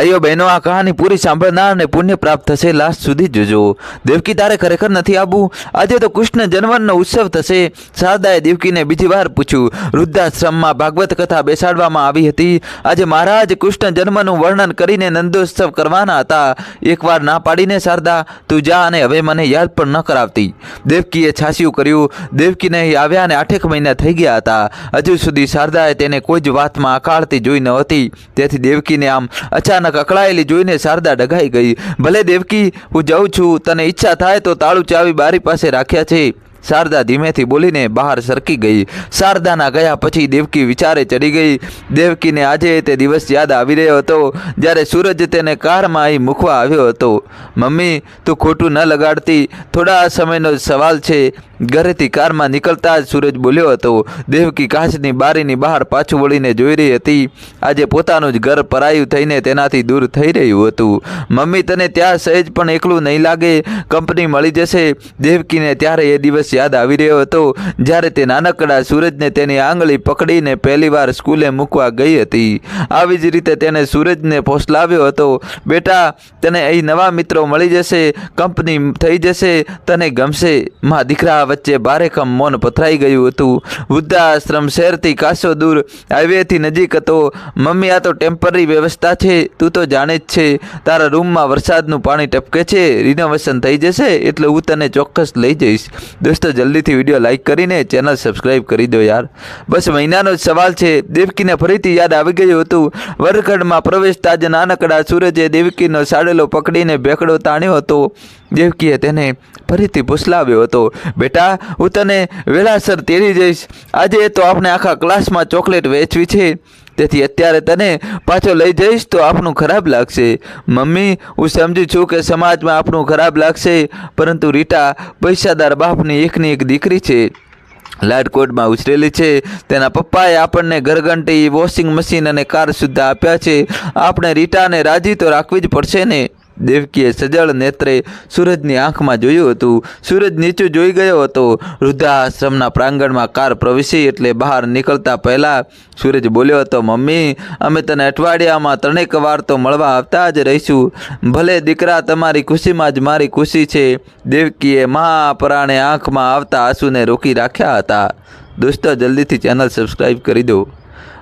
ભાઈઓ બહેનો, આ કહાની પૂરી સાંભળનારને પુણ્ય પ્રાપ્ત થશે લાસ્ટ સુધી જોજો. દેવકી તારે ખરેખર નથી આવવું આજે તો કૃષ્ણ જન્મનો ઉત્સવ થશે. શારદાએ દેવકીને બીજી વાર પૂછ્યું, વૃદ્ધાશ્રમમાં ભાગવત કથા બેસાડવામાં આવી હતી? આજે મહારાજ કૃષ્ણ જન્મનું વર્ણન કરીને નંદોત્સવ કરવાના હતા. એકવાર ના પાડીને શારદા, તું જા અને હવે મને યાદ પણ ન કરાવતી. દેવકીએ છાસ્યું કર્યું. દેવકીને આવ્યા અને આઠેક મહિના થઈ ગયા હતા. હજુ સુધી શારદાએ તેને કોઈ જ વાતમાં આકાળતી જોઈ નહોતી તેથી દેવકીને આમ અચાનક અકળાયેલી જોઈને શારદા ડઘાઈ ગઈ. ભલે દેવકી હું જાઉં છું, તને ઈચ્છા થાય તો તાળું ચાવી બારી પાસે રાખ્યા છે. શારદા ધીમેથી બોલીને બહાર સરકી ગઈ. શારદાના ગયા પછી દેવકી વિચારે ચડી ગઈ. દેવકીને આજે તે દિવસ યાદ આવી રહ્યો હતો, જ્યારે સૂરજ તેને કારમાં અહીં મૂકવા આવ્યો હતો. મમ્મી, તું ખોટું ન લગાડતી. થોડા સમયનો સવાલ છે. ઘરેથી કારમાં નીકળતા જ સૂરજ બોલ્યો હતો. દેવકી કાચની બારીની બહાર પાછું વળીને જોઈ રહી હતી. આજે પોતાનું જ ઘર પરાયું થઈને તેનાથી દૂર થઈ રહ્યું હતું. મમ્મી, તને ત્યાં સહેજ પણ એકલું નહીં લાગે? કંપની મળી જશે. દેવકીને ત્યારે એ દિવસ યાદ આવી રહ્યો હતો, જ્યારે તે નાનકડા સૂરજને તેની આંગળી પકડીને પહેલીવાર સ્કૂલે મૂકવા ગઈ હતી. આવી જ રીતે તેને સૂરજને ફોસલાવ્યો હતો, બેટા, તને અહીં નવા મિત્રો મળી જશે, કંપની થઈ જશે, તને ગમશે. મા દીકરા વચ્ચે ભારેખમ મૌન પથરાઈ ગયું હતું. વૃદ્ધાશ્રમ શહેરથી કાસો દૂર હાઈવેથી નજીક હતો. મમ્મી, આ તો ટેમ્પરરી વ્યવસ્થા છે, તું તો જાણે જ છે. તારા રૂમમાં વરસાદનું પાણી ટપકે છે, રિનોવેશન થઈ જશે, એટલે હું તને ચોક્કસ લઈ જઈશ. દોસ્તો જલ્દીથી વીડિયો લાઇક કરીને ચેનલ સબસ્ક્રાઈબ કરી દો યાર. બસ મહિનાનો જ સવાલ છે. દેવકીને ફરીથી યાદ આવી ગયું હતું. વરખડમાં પ્રવેશતા જ નાનકડા સૂરજે દેવકીનો સાડેલો પકડીને ભેખડો તાણ્યો હતો. દેવકીએ તેને ફરીથી ભૂસલાવ્યો હતો. બેટા, હું તને વેળાસર તેડી જઈશ. આજે તો આપણે આખા ક્લાસમાં ચોકલેટ વેચવી છે. તેથી અત્યારે તને પાછો લઈ જઈશ તો આપણું ખરાબ લાગશે. મમ્મી, હું સમજુ છું કે સમાજમાં આપણું ખરાબ લાગશે, પરંતુ રીટા પૈસાદાર બાપની એકની એક દીકરી છે. લાડકોટમાં ઉછરેલી છે. તેના પપ્પાએ આપણને ઘરઘંટી વોશિંગ મશીન અને કાર સુદ્ધા આપ્યા છે. આપણે રીટાને રાજી તો રાખવી જ પડશે ને? દેવકીએ સજળ નેત્રે સૂરજની આંખમાં જોયું હતું. સૂરજ નીચું જોઈ ગયો હતો. વૃદ્ધાશ્રમના પ્રાંગણમાં કાર પ્રવેશી એટલે બહાર નીકળતા પહેલાં સૂરજ બોલ્યો હતો, મમ્મી, અમે તને અઠવાડિયામાં ત્રણેક વાર તો મળવા આવતા જ રહીશું. ભલે દીકરા તમારી ખુશીમાં જ મારી ખુશી છે. દેવકીએ મહાપરાણે આંખમાં આવતા આંસુને રોકી રાખ્યા હતા. દોસ્તો, જલ્દીથી ચેનલ સબસ્ક્રાઈબ કરી દો.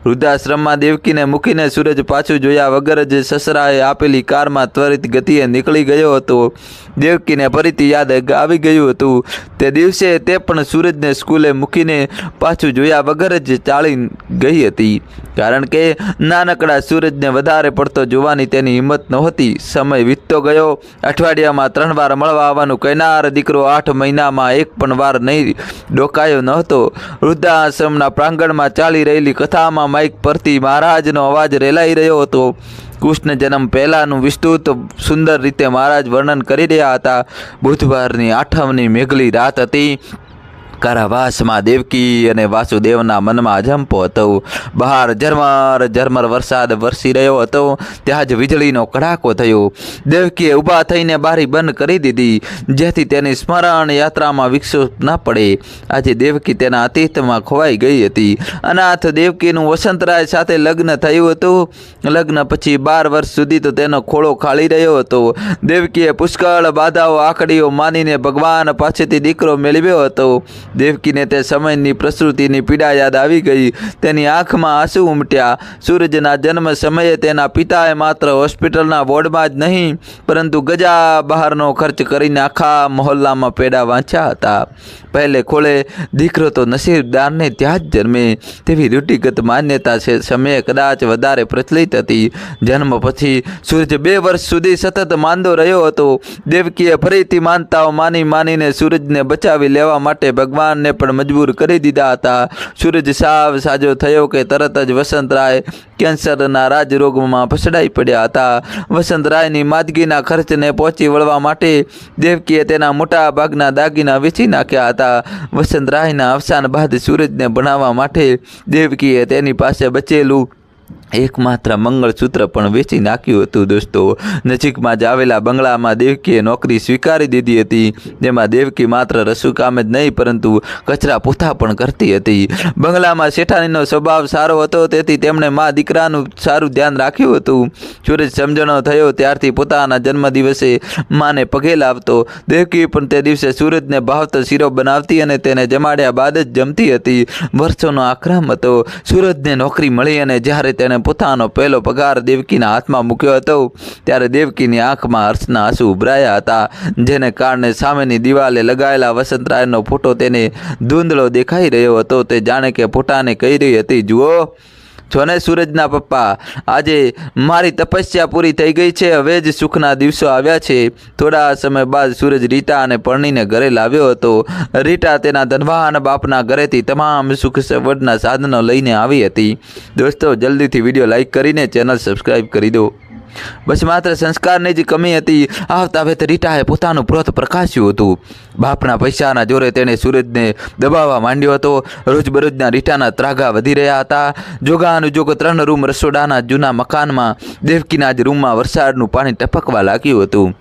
વૃદ્ધાશ્રમમાં દેવકીને મૂકીને સૂરજ પાછું જોયા વગર જ સસરાએ આપેલી કારમાં ત્વરિત ગતિએ નીકળી ગયો હતો. દેવકીને ફરીથી યાદ આવી ગયું હતું. તે દિવસે તે પણ સૂરજને સ્કૂલે મૂકીને પાછું જોયા વગર જ ચાલી ગઈ હતી. કારણ કે નાનકડા સૂરજને વધારે પડતો જોવાની તેની હિંમત નહોતી. સમય વીતતો ગયો. અઠવાડિયામાં ત્રણ વાર મળવા આવવાનું કહેનાર દીકરો આઠ મહિનામાં એક પણ વાર નહીં ડોકાયો નહોતો. વૃદ્ધાશ્રમના પ્રાંગણમાં ચાલી રહેલી કથામાં માઇક પરથી મહારાજનો અવાજ રેલાઈ રહ્યો હતો. કૃષ્ણ જન્મ પહેલાંનું વિસ્તૃત, સુંદર રીતે મહારાજ વર્ણન કરી રહ્યા હતા. બુધવારની આઠમની મેઘલી રાત હતી. કારાવાસમાં દેવકી અને વાસુદેવના મનમાં અજંપો હતો. બહાર ઝરમર ઝરમર વરસાદ વરસી રહ્યો હતો. ત્યાં જ વીજળીનો કડાકો થયો. દેવકીએ ઊભા થઈને બારી બંધ કરી દીધી, જેથી તેની સ્મરણ યાત્રામાં વિક્ષેપ ન પડે. આજે દેવકી તેના અતીતમાં ખોવાઈ ગઈ હતી. અનાથ દેવકીનું વસંતરાય સાથે લગ્ન થયું હતું. લગ્ન પછી બાર વર્ષ સુધી તો તેનો ખોળો ખાલી રહ્યો હતો. દેવકીએ પુષ્કળ બાધાઓ આકડીઓ માનીને ભગવાન પાસેથી દીકરો મેળવ્યો હતો. દેવકીને તે સમયની પ્રસૃતિની પીડા યાદ આવી ગઈ. તેની આંખમાં આંસુ ઉમટ્યા. સૂરજના જન્મ સમયે તેના પિતાએ માત્ર હોસ્પિટલના વોર્ડમાં જ નહીં, પરંતુ ગજા બહારનો ખર્ચ કરીને આખા મહોલ્લામાં પેડા વાંચ્યા હતા. પહેલે ખોળે દીકરો તો નસીબદારને ત્યાં જ જન્મે. તેવી રૂઢિગત માન્યતા છે. સમયે કદાચ વધારે પ્રચલિત હતી. જન્મ પછી સૂરજ બે વર્ષ સુધી સતત માંદો રહ્યો હતો. દેવકીએ ફરીથી માનતાઓ માની માનીને સૂરજને બચાવી લેવા માટે ભગવાનને પણ મજબૂર કરી દીધા હતા. સૂરજ સાવ સાજો થયો કે તરત જ વસંતરાય કેન્સરના રાજરોગમાં ફસડાઈ પડ્યા હતા. વસંતરાયની માદગીના ખર્ચને પહોંચી વળવા માટે દેવકીએ તેના મોટા ભાગના દાગીના વેચી નાખ્યા હતા. વસંતરાયના અવસાન બાદ સૂરજને ભણાવવા માટે દેવકીએ તેની પાસે બચેલું એકમાત્ર મંગળસૂત્ર પણ વેચી નાખ્યું હતું દોસ્તો. નજીકમાં જ આવેલા બંગલામાં દેવકીએ નોકરી સ્વીકારી દીધી હતી. જેમાં દેવકી માત્ર રસોઈકામ જ નહીં, પરંતુ કચરા પોતા પણ કરતી હતી. બંગલામાં શેઠાણીનો સ્વભાવ સારો હતો, તેથી તેમણે મા દીકરાનું સારું ધ્યાન રાખ્યું હતું. સૂરજ સમજણો થયો, ત્યારથી પોતાના જન્મદિવસે માને પગે લાવતો. દેવકી પણ તે દિવસે સૂરજને ભાવતો શીરો બનાવતી અને તેને જમાડ્યા બાદ જ જમતી હતી. વર્ષોનો આક્રમ હતો. સૂરજને નોકરી મળી અને જ્યારે તેણે પોતાનો પહેલો પગાર દેવકીના હાથમાં મૂક્યો હતો. ત્યારે દેવકીની આંખમાં હર્ષના આંસુ ઉભરાયા હતા, જેને કારણે સામેની દિવાલે લગાવેલા વસંતરાયનો ફોટો તેને ધૂંધળો દેખાઈ રહ્યો હતો. તે જાણે કે ફોટાને કહી રહી હતી, જુઓ છો ને સૂરજના પપ્પા, આજે મારી તપસ્યા પૂરી થઈ ગઈ છે, હવે જ સુખના દિવસો આવ્યા છે. થોડા સમય બાદ સૂરજ રીટા અને પરણીને ઘરે લાવ્યો હતો. રીટા તેના ધનવાહન બાપના ઘરેથી તમામ સુખ સવડના સાધનો લઈને આવી હતી. દોસ્તો, જલ્દીથી વીડિયો લાઈક કરીને ચેનલ સબસ્ક્રાઈબ કરી દો. બસ માત્ર સંસ્કારની જ કમી હતી. આવતા વેત રીટાએ પોતાનું પ્રોત પ્રકાશ્યું હતું. બાપના પૈસાના જોરે તેણે સૂરજને દબાવવા માંડ્યો હતો. રોજબરોજના રીટાના ત્રાગા વધી રહ્યા હતા. જોગાનુજોગ ત્રણ રૂમ રસોડાના જૂના મકાનમાં, દેવકીના જ રૂમમાં વરસાદનું પાણી ટપકવા લાગ્યું હતું.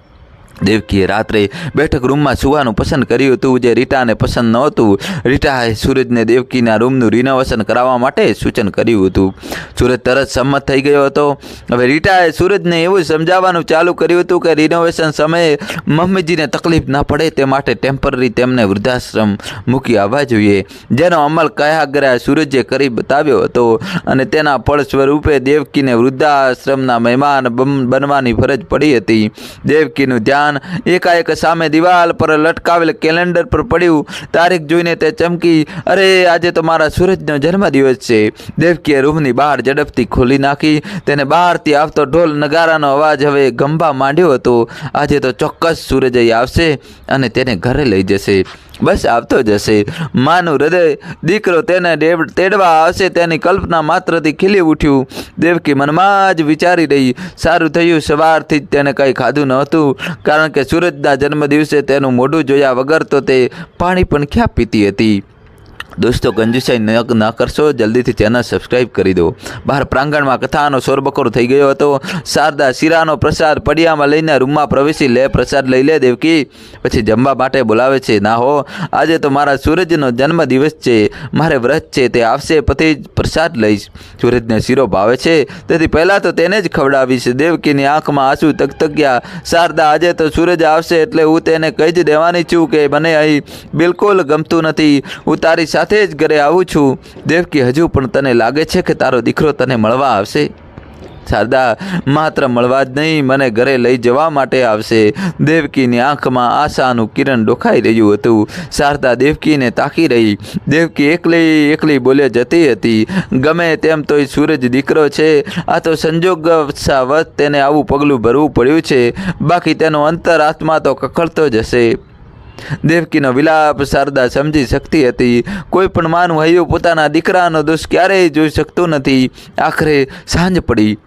દેવકીએ રાત્રે બેઠક રૂમમાં સુવાનું પસંદ કર્યું હતું, જે રીટાને પસંદ નહોતું. રીટાએ સૂરજને દેવકીના રૂમનું રિનોવેશન કરાવવા માટે સૂચન કર્યું હતું. સૂરજ તરત સંમત થઈ ગયો હતો. હવે રીટાએ સૂરજને એવું સમજાવવાનું ચાલુ કર્યું હતું કે રિનોવેશન સમયે મમ્મીજીને તકલીફ ના પડે, તે માટે ટેમ્પરરી તેમને વૃદ્ધાશ્રમ મૂકી આવવા જોઈએ. જેનો અમલ કયા ગયા સૂરજે કરી બતાવ્યો હતો અને તેના ફળ સ્વરૂપે દેવકીને વૃદ્ધાશ્રમના મહેમાન બન- બનવાની ફરજ પડી હતી. દેવકીનું ધ્યાન એકાએક સામે દિવાલ પર લટકાવેલ કેલેન્ડર પર પડ્યું. તારીખ જોઈને તે ચમકી, અરે, આજે તો મારા સૂરજનો જન્મદિવસ છે. દેવકીએ રૂમની બહાર ઝડપથી ખોલી નાખી. તેને બહારથી આવતો ઢોલ નગારાનો અવાજ હવે ગંભા માંડ્યો હતો. આજે તો ચોક્કસ સૂરજ આવશે અને તેને ઘરે લઈ જશે. બસ આવતો જશે. માનું હૃદય, દીકરો તેને તેડવા આવશે, તેની કલ્પના માત્રથી ખીલી ઉઠ્યું. દેવકી મનમાં જ વિચારી રહી, સારું થયું, સવારથી જ તેને કંઈ ખાધું નહોતું કારણ કે સૂરજના જન્મદિવસે તેનું મોઢું જોયા વગર તો તે પાણી પણ ક્યાં પીતી હતી? દોસ્તો કંજુસાઈ ન ન કરશો, જલ્દીથી ચેનલ સબસ્ક્રાઈબ કરી દો. બહાર પ્રાંગણમાં કથાનો શોરબકોર થઈ ગયો હતો. શારદા શીરાનો પ્રસાદ પડિયામાં લઈને રૂમમાં પ્રવેશી લે, પ્રસાદ લઈ લે દેવકી. પછી જમવા માટે બોલાવે છે, ના હો, આજે તો મારા સૂરજનો જન્મદિવસ છે. મારે વ્રત છે, તે આવશે, પછી જ પ્રસાદ લઈશ. સૂરજને શીરો ભાવે છે. તેથી પહેલાં તો તેને જ ખવડાવીશ. દેવકીની આંખમાં આંસુ તકતક્યા શારદા, આજે તો સૂરજ આવશે, એટલે હું તેને કહી જ દેવાની છું કે મને અહીં બિલકુલ ગમતું નથી. હું તારી સાથે જ ઘરે આવું છું. દેવકી, હજુ પણ તને લાગે છે કે તારો દીકરો તને મળવા આવશે? શારદા, માત્ર મળવા જ નહીં, મને ઘરે લઈ જવા માટે આવશે. દેવકીની આંખમાં આશાનું કિરણ ડોખાઈ રહ્યું હતું. શારદા દેવકીને તાકી રહી. દેવકી એકલી એકલી બોલે જતી હતી. ગમે તેમ તોય સૂરજ દીકરો છે. આ તો સંજોગવત તેને આવું પગલું ભરવું પડ્યું છે. બાકી તેનો અંતર આત્મા તો કકળતો જ હશે. દેવકીનો વિલાપ શારદા સમજી શકતી હતી. કોઈ પણ માનું હૈયું પોતાના દીકરાનો દોષ ક્યારેય જોઈ શકતું નથી. આખરે સાંજ પડી.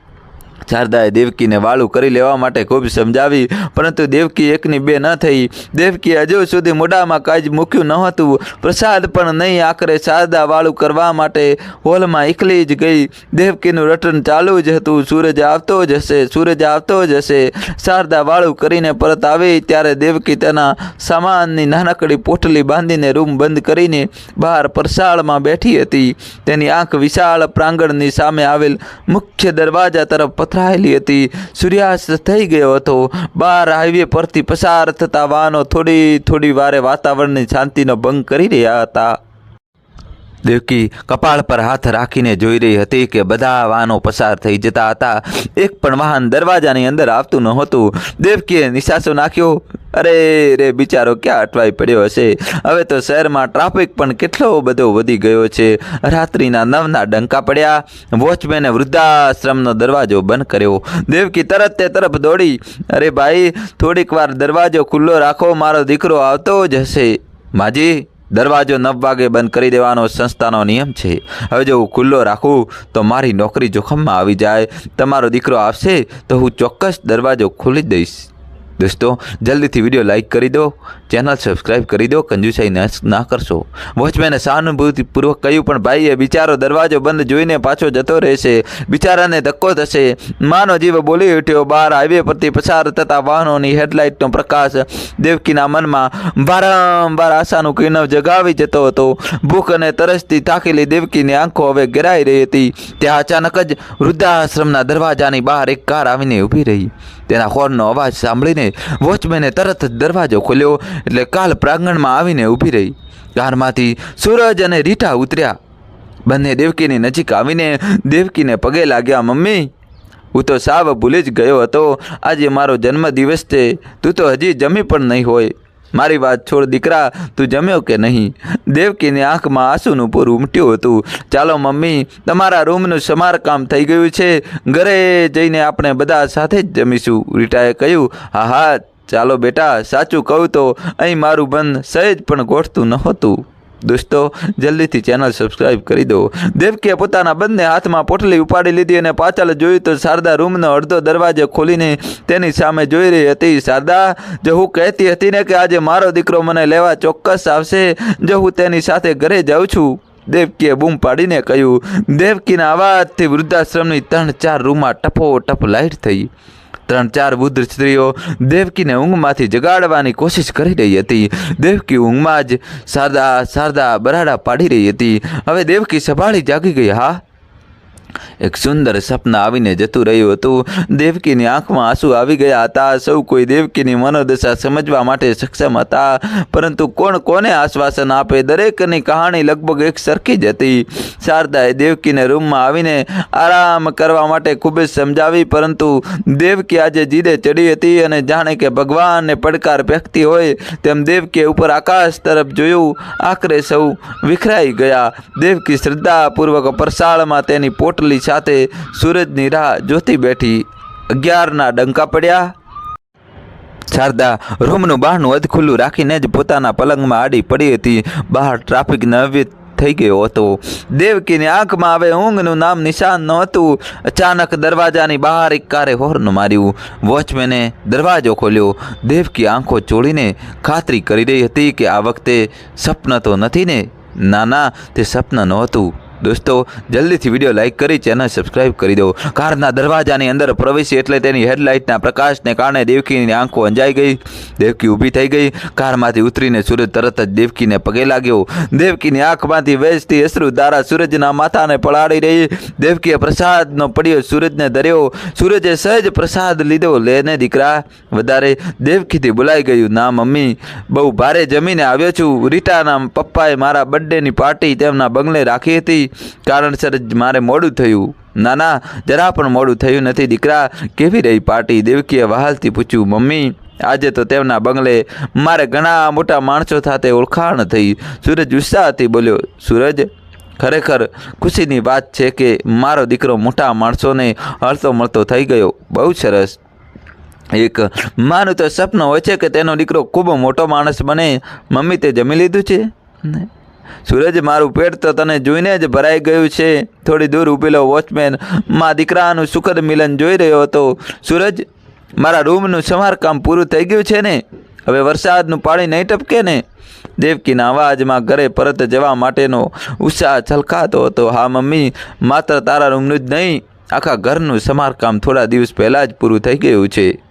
શારદાએ દેવકીને વાળું કરી લેવા માટે ખૂબ સમજાવી, પરંતુ દેવકી એકની બે ન થઈ. દેવકી હજુ સુધી મોઢામાં કાંઈ જ મૂક્યું નહોતું પ્રસાદ પણ નહીં, આખરે શારદા વાળું કરવા માટે હોલમાં એકલી જ ગઈ. દેવકીનું રટન ચાલુ જ હતું. સૂરજ આવતો જ હશે, સૂરજ આવતો જ હશે. શારદા વાળું કરીને પરત આવી ત્યારે દેવકી તેના સામાનની નાનકડી પોટલી બાંધીને રૂમ બંધ કરીને બહાર પરસાળમાં બેઠી હતી. તેની આંખ વિશાળ પ્રાંગણની સામે આવેલ મુખ્ય દરવાજા તરફ પથરાયેલી હતી. સૂર્યાસ્ત થઈ ગયો હતો. બહાર હાઈવે પરથી પસાર થતા વાહનો થોડી થોડી વારે વાતાવરણની શાંતિનો ભંગ કરી રહ્યા હતા. દેવકી કપાળ પર હાથ રાખીને જોઈ રહી હતી કે બધા વાહનો પસાર થઈ જતા હતા. એક પણ વાહન દરવાજાની અંદર આવતું નહોતું. દેવકીએ નિશાસો નાખ્યો. અરે રે, બિચારો ક્યાં અટવાઈ પડ્યો હશે? હવે તો શહેરમાં ટ્રાફિક પણ કેટલો બધો વધી ગયો છે. રાત્રિના નવના ડંકા પડ્યા. વોચમેને વૃદ્ધાશ્રમનો દરવાજો બંધ કર્યો. દેવકી તરત તે તરફ દોડી. અરે ભાઈ, થોડીક વાર દરવાજો ખુલ્લો રાખો, મારો દીકરો આવતો જ હશે. માજી, દરવાજો નવ વાગે બંધ કરી દેવાનો સંસ્થાનો નિયમ છે. હવે જો હું ખુલ્લો રાખું, તો મારી નોકરી જોખમમાં આવી જાય. તમારો દીકરો આવશે, તો હું ચોક્કસ દરવાજો ખોલી દઈશ. દોસ્તો, જલ્દીથી વીડિયો લાઇક કરી દો, ચેનલ સબસ્ક્રાઇબ કરી દો, કંજુસાઈ ના કરશો. વોચમેને સહાનુભૂતિપૂર્વક કહ્યું, પણ ભાઈએ બિચારો દરવાજો બંધ જોઈને પાછો જતો રહેશે. બિચારાને ધક્કો થશે. માનો જીવ બોલી ઉઠ્યો, બહાર હાઈવે પરથી પસાર થતા વાહનોની હેડલાઇટનો પ્રકાશ દેવકીના મનમાં વારંવાર આશાનું કિરણવ જગાવી જતો હતો. ભૂખ અને તરસથી થાકેલી દેવકીની આંખો હવે ઘેરાઈ રહી હતી. ત્યાં અચાનક જ વૃદ્ધાશ્રમના દરવાજાની બહાર એક કાર આવીને ઊભી રહી. તેના હોર્નનો અવાજ સાંભળીને વોચમેને તરત જ દરવાજો ખોલ્યો એટલે કાલ પ્રાંગણમાં આવીને ઊભી રહી. કારમાંથી સૂરજ અને રીટા ઉતર્યા. બંને દેવકીની નજીક આવીને દેવકીને પગે લાગ્યા, મમ્મી, હું તો સાવ ભૂલી જ ગયો હતો. આજે મારો જન્મદિવસ છે. તું તો હજી જમી પણ નહીં હોય. મારી વાત છોડ દીકરા, તું જમ્યો કે નહીં? દેવકીની આંખમાં આંસુનું પૂરું ઉમટ્યું હતું. ચાલો મમ્મી, તમારા રૂમનું સમારકામ થઈ ગયું છે. ઘરે જઈને આપણે બધા સાથે જ જમીશું. રીટાએ કહ્યું, હા હા, ચાલો બેટા, સાચું કહું તો અહીં મારું બંધ સહેજ પણ ગોઠતું નહોતું. દોસ્તો, જલ્દીથી ચેનલ સબસ્ક્રાઇબ કરી દો. દેવકીએ પોતાના બંને હાથમાં પોટલી ઉપાડી લીધી અને પાછળ જોયું તો શારદા રૂમનો અડધો દરવાજો ખોલીને તેની સામે જોઈ રહી હતી. શારદા જો હું કહેતી હતી ને કે આજે મારો દીકરો મને લેવા ચોક્કસ આવશે જો હું તેની સાથે ઘરે જાઉં છું. દેવકીએ બૂમ પાડીને કહ્યું. દેવકીના અવાજથી વૃદ્ધાશ્રમની ત્રણ ચાર રૂમમાં ટપો ટપ લાઈટ થઈ. ત્રણ ચાર બુદ્ધ સ્ત્રીઓ દેવકીને ઊંઘમાંથી જગાડવાની કોશિશ કરી રહી હતી. દેવકી ઊંઘમાં જ શારદા શારદા બરાડા પાડી રહી હતી. હવે દેવકી સભાળી જાગી ગઈ. હા? એક સુંદર સપન આવીને જતું રહ્યું હતું. દેવકીની આંખમાં આંસુ આવી ગયા હતા. સૌ કોઈ દેવકીની મનોદશા સમજવા માટે સક્ષમ હતા. પરંતુ કોણ કોને આશ્વાસન આપે? દરેકની કહાણી લગભગ એક સરખી જ હતી. શારદાએ દેવકીને રૂમમાં આવીને આરામ કરવા માટે ખૂબ જ સમજાવી, પરંતુ દેવકી આજે જીદે ચડી હતી અને જાણે કે ભગવાનને પડકાર ફેંકતી હોય તેમ દેવકીએ ઉપર આકાશ તરફ જોયું. આખરે સૌ વિખરાઈ ગયા. દેવકી શ્રદ્ધાપૂર્વક પરસાળમાં તેની પોટલી સાથે સૂરજની રાહ જોતી બેઠી. અગિયારના ડંકા પડ્યા. શારદા, રૂમનું બહારનું અધ ખુલ્લું રાખીને જ પોતાના પલંગમાં આડી પડી હતી. બહાર ટ્રાફિક નવી થઈ ગયો હતો. દેવકીની આંખમાં હવે ઊંઘનું નામ નિશાન નહોતું. અચાનક દરવાજાની બહાર એક કારે હોર્ન માર્યું. વોચમેને દરવાજો ખોલ્યો. દેવકી આંખો ચોળીને ખાતરી કરી રહી હતી કે આ વખતે સપન તો નથી ને? ના ના, તે સપન નહોતું. દોસ્તો, જલ્દીથી વીડિયો લાઇક કરી ચેનલ સબસ્ક્રાઇબ કરી દો. કારના દરવાજાની અંદર પ્રવેશી એટલે તેની હેડલાઇટના પ્રકાશને કારણે દેવકીની આંખો અંજાઈ ગઈ. દેવકી ઊભી થઈ ગઈ. કારમાંથી ઉતરીને સૂરજ તરત જ દેવકીને પગે લાગ્યો. દેવકીની આંખમાંથી વેચતી અશ્રુ દારા સૂરજના માથાને પલાળી રહી. દેવકીએ પ્રસાદનો પડ્યો સૂરજને ધર્યો. સૂરજે સહેજ પ્રસાદ લીધો. લેને દીકરા, વધારે દેવકીથી બોલાઈ ગયું. ના, મમ્મી, બહુ ભારે જમીને આવ્યો છું. રીટાના પપ્પાએ મારા બર્થડેની પાર્ટી તેમના બંગલે રાખી હતી. કારણસર જ મારે મોડું થયું. ના ના, જરા પણ મોડું થયું નથી. દીકરા, કેવી રહી પાર્ટી? દેવકીએ વહાલથી પૂછ્યું, મમ્મી, આજે તો તેમના બંગલે મારે ઘણા મોટા માણસો સાથે ઓળખાણ થઈ. સૂરજ ઉત્સાહથી બોલ્યો, સૂરજ, ખરેખર ખુશીની વાત છે કે મારો દીકરો મોટા માણસોને હળતો મળતો થઈ ગયો. બહુ સરસ. એક, મારું તો સપનું હોય છે કે તેનો દીકરો ખૂબ મોટો માણસ બને. મમ્મી તે જમી લીધું છે? સૂરજ મારું પેટ તો તને જોઈને જ ભરાઈ ગયું છે. થોડી દૂર ઊભેલો વોચમેન. મા દીકરાનું સુખદ મિલન જોઈ રહ્યો હતો. સૂરજ, મારા રૂમનું સમારકામ પૂરું થઈ ગયું છે ને? હવે વરસાદનું પાણી નહીં ટપકે ને? દેવકીના અવાજમાં ઘરે પરત જવા માટેનો ઉત્સાહ છલકાતો હતો. હા, મમ્મી, માત્ર તારા રૂમનું જ નહીં, આખા ઘરનું સમારકામ થોડા દિવસ પહેલાં જ પૂરું થઈ ગયું છે.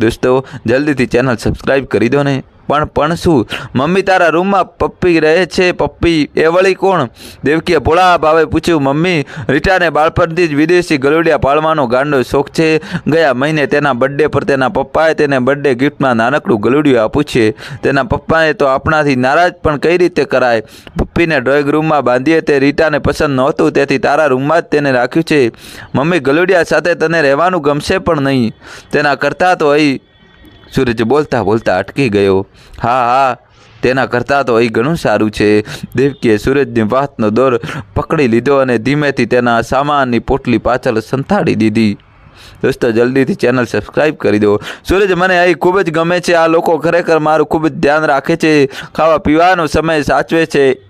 દોસ્તો, જલ્દીથી ચેનલ સબસ્ક્રાઈબ કરી દો ને. પણ પણ શું? મમ્મી તારા રૂમમાં પપ્પી રહે છે, પપ્પી? એ વળી કોણ? દેવકીએ ભોળા ભાવે પૂછ્યું, મમ્મી, રીટાને બાળપણથી જ વિદેશી ગલુડિયા પાળવાનો ગાંડો શોખ છે. ગયા મહિને તેના બર્થડે પર તેના પપ્પાએ તેને બર્થડે ગિફ્ટમાં નાનકડું ગલુડિયું આપ્યું છે. તેના પપ્પાએ તો આપણાથી નારાજ પણ કઈ રીતે કરાય? પપ્પીને ડ્રોઈંગ રૂમમાં બાંધીએ તે રીટાને પસંદ નહોતું, તેથી તારા રૂમમાં જ તેને રાખ્યું છે. મમ્મી ગલુડિયા સાથે તને રહેવાનું ગમશે પણ નહીં. તેના કરતાં તો અહીં સૂરજ બોલતા બોલતા અટકી ગયો. હા હા, તેના કરતાં તો અહીં ઘણું સારું છે. દેવકીએ સૂરજની વાતનો દોર પકડી લીધો અને ધીમેથી તેના સામાનની પોટલી પાછળ સંતાડી દીધી. દોસ્તો, જલ્દીથી ચેનલ સબસ્ક્રાઈબ કરી દો. સૂરજ, મને અહીં ખૂબ જ ગમે છે. આ લોકો ખરેખર મારું ખૂબ જ ધ્યાન રાખે છે. ખાવા પીવાનો સમય સાચવે છે.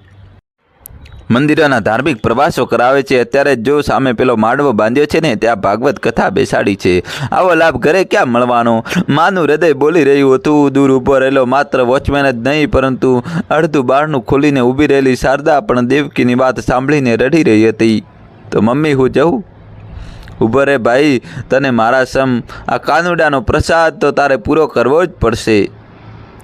મંદિરોના ધાર્મિક પ્રવાસો કરાવે છે. અત્યારે જો સામે પેલો માંડવો બાંધ્યો છે ને, ત્યાં ભાગવત કથા બેસાડી છે. આવો લાભ ઘરે ક્યાં મળવાનો? માનું હૃદય બોલી રહ્યું હતું. દૂર ઊભો રહેલો માત્ર વોચમેન જ નહીં, પરંતુ અડધું બારણું ખોલીને ઊભી રહેલી શારદા પણ દેવકીની વાત સાંભળીને રડી રહી હતી. તો મમ્મી, હું જઉં? ઊભો રે ભાઈ, તને મારા સમ, આ કાનુડાનો પ્રસાદ તો તારે પૂરો કરવો જ પડશે.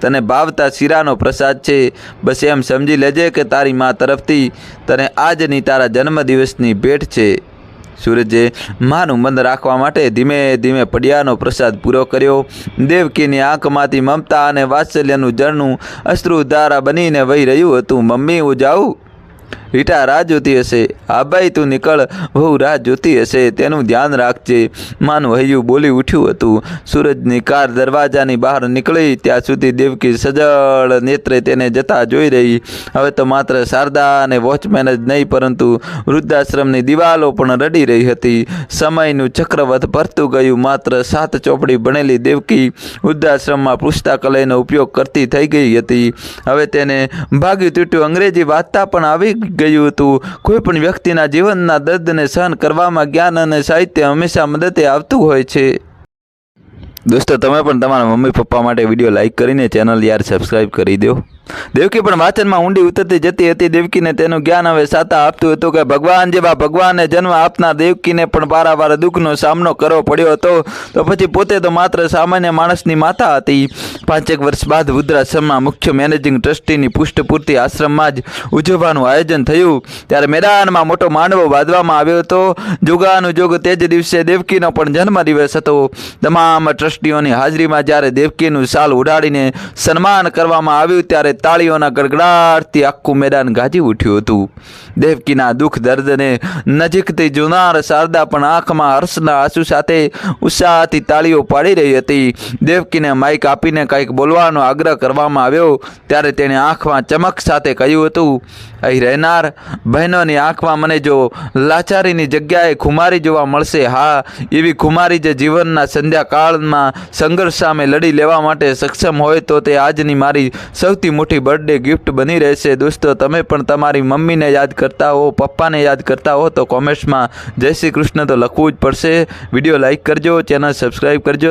તને ભાવતા શીરાનો પ્રસાદ છે. બસ એમ સમજી લેજે કે તારી મા તરફથી તને આજની તારા જન્મદિવસની ભેટ છે. સૂરજે માનું મન રાખવા માટે ધીમે ધીમે પડિયાનો પ્રસાદ પૂરો કર્યો. દેવકીની આંખમાંથી મમતા અને વાત્સલ્યનું ઝરણું અશ્રુધારા બનીને વહી રહ્યું હતું. મમ્મી, હું જાઉં? રીટા રાહ જોતી હશે. ભાઈ, તું નીકળ. વહુ રાહ જોતી હશે. તેનું ધ્યાન રાખજે. માનું હૈયું બોલી ઉઠ્યું હતું. સૂરજની કાર દરવાજાની બહાર નીકળી. ત્યાં સુધી દેવકી સજળ નેત્રે તેને જતા જોઈ રહી. હવે તો માત્ર શારદા અને વોચમેન જ નહીં, પરંતુ વૃદ્ધાશ્રમની દિવાલો પણ રડી રહી હતી. સમયનું ચક્રવત ભરતું ગયું. માત્ર સાત ચોપડી ભણેલી દેવકી વૃદ્ધાશ્રમમાં પુસ્તકાલયનો ઉપયોગ કરતી થઈ ગઈ હતી. હવે તેને ભાગ્યું તૂટ્યું. અંગ્રેજી વાંચતા પણ આવી ગયું હતું. કોઈ પણ વ્યક્તિના જીવનના દર્દને સહન કરવામાં જ્ઞાન અને સાહિત્ય હંમેશા મદદે આવતું હોય છે. દોસ્તો, તમે પણ તમારા મમ્મી પપ્પા માટે વીડિયો લાઈક કરીને ચેનલ યાર સબસ્ક્રાઈબ કરી દો. દેવકી પણ વાંચનમાં ઊંડી ઉતરતી જતી હતી. દેવકીને તેનું જ્ઞાન હવે સાતા આપતું હતું કે ભગવાન જેવા ભગવાનને જન્મ આપનાર દેવકીને પણ પારાવાર દુઃખનો સામનો કરવો પડ્યો હતો. તો પછી પોતે તો માત્ર સામાન્ય માણસની માતા હતી. પાંચેક વર્ષ બાદ વૃદ્ધાશ્રમમાં મુખ્ય મેનેજિંગ ટ્રસ્ટીની પુષ્ટપૂર્તિ આશ્રમમાં જ ઉજવવાનું આયોજન થયું. ત્યારે મેદાનમાં મોટો માંડવો બાંધવામાં આવ્યો હતો. જોગાનુજોગ તે જ દિવસે દેવકીનો પણ જન્મદિવસ હતો. તમામ ટ્રસ્ટીઓની હાજરીમાં જ્યારે દેવકીનું શાલ ઉડાડીને સન્માન કરવામાં આવ્યું, ત્યારે તાળીઓના ગડગડાટથી આખું મેદાન ગાજી ઉઠ્યું હતું. દેવકીના દુઃખ દર્દને નજીકથી જોનાર શારદા પણ આંખમાં હર્ષના આંસુ સાથે ઉત્સાહથી તાળીઓ પાડી રહી હતી. દેવકીને માઇક આપીને કંઈક બોલવાનો આગ્રહ કરવામાં આવ્યો, ત્યારે તેણે આંખમાં ચમક સાથે કહ્યું હતું, અહીં રહેનાર બહેનોની આંખમાં મને જો લાચારીની જગ્યાએ ખુમારી જોવા મળશે, હા, એવી ખુમારી જે જીવનના સંધ્યાકાળમાં સંઘર્ષ સામે લડી લેવા માટે સક્ષમ હોય તો તે આજની મારી સૌથી મોટી બર્થડે ગિફ્ટ બની રહેશે. દોસ્તો, તમે પણ તમારી મમ્મીને યાદ કરતા હો, પપ્પાને યાદ કરતા હો, તો કોમેન્ટ્સમાં જય શ્રી કૃષ્ણ તો લખવું જ પડશે. વીડિયો લાઇક કરજો ચેનલ સબસ્ક્રાઈબ કરજો.